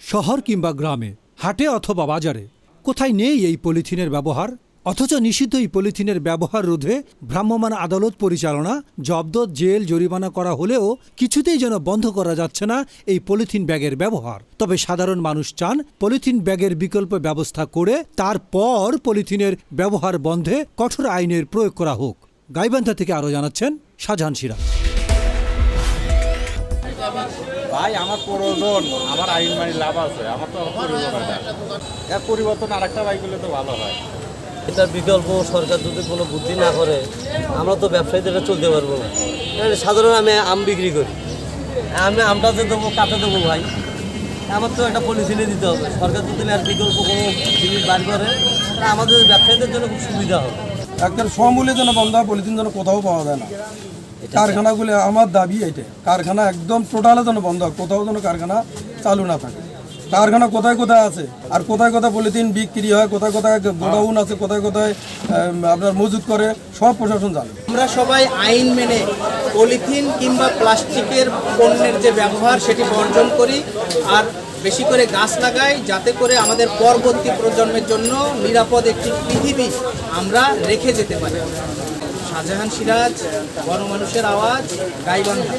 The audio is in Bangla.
শহর কিংবা গ্রামে, হাটে অথবা বাজারে, কোথায় নেই এই পলিথিনের ব্যবহার? অথচ নিষিদ্ধ এই পলিথিনের ব্যবহার রোধে ভ্রাম্যমাণ আদালত পরিচালনা, জব্দ, জেল, জরিমানা করা হলেও কিছুতেই যেন বন্ধ করা যাচ্ছে না এই পলিথিন ব্যাগের ব্যবহার। তবে সাধারণ মানুষ চান পলিথিন ব্যাগের বিকল্প ব্যবস্থা করে তারপর পলিথিনের ব্যবহার বন্ধে কঠোর আইনের প্রয়োগ করা হোক। গাইবান্ধা থেকে আরও জানাচ্ছেন শাহজাহান সিরাজ। ভাই আমার প্রয়োজন আমার আইন মানি লাভ আছে আমার তো পরিবর্তন এর পরিবর্তন আর একটা বাইক হলে তো ভালো হয়। এটা বিকল্প সরকার যদি কোনো বুদ্ধি না করে আমরা তো ব্যবসায়ীদের এটা চলতে পারব না। সাধারণ আমি আম বিক্রি করি। আমি আমটা যে দেবো কাতে দেবো ভাই আমার তো একটা পলিসিনে দিতে হবে। সরকার যদি আর বিকল্প কোনো জিনিস বার করে তাহলে আমাদের ব্যবসায়ীদের জন্য খুব সুবিধা হবে। একদম সমূল্যে যেন বন্ধ হয় পলিথিন যেন কোথাও পাওয়া যায় না। কারখানাগুলো আমার দাবি এটা কারখানা একদম টোটালে যেন বন্ধ হয় কোথাও যেন কারখানা চালু না থাকে। কারখানা কোথায় কোথায় আছে? আর কোথায় কোথায় পলিথিন বিক্রি হয় কোথায় কোথায় গোডাউন আছে কোথায় কোথায় আপনার মজুত করে সব প্রশাসন জানে। আমরা সবাই আইন মেনে পলিথিন কিংবা প্লাস্টিকের পণ্যের যে ব্যবহার সেটি বর্জন করি আর বেশি করে গাছ লাগাই যাতে করে আমাদের পরবর্তী প্রজন্মের জন্য নিরাপদ একটি পৃথিবী আমরা রেখে যেতে পারি। শাহজাহান সিরাজ গণমানুষের আওয়াজ গাইবান্ধা।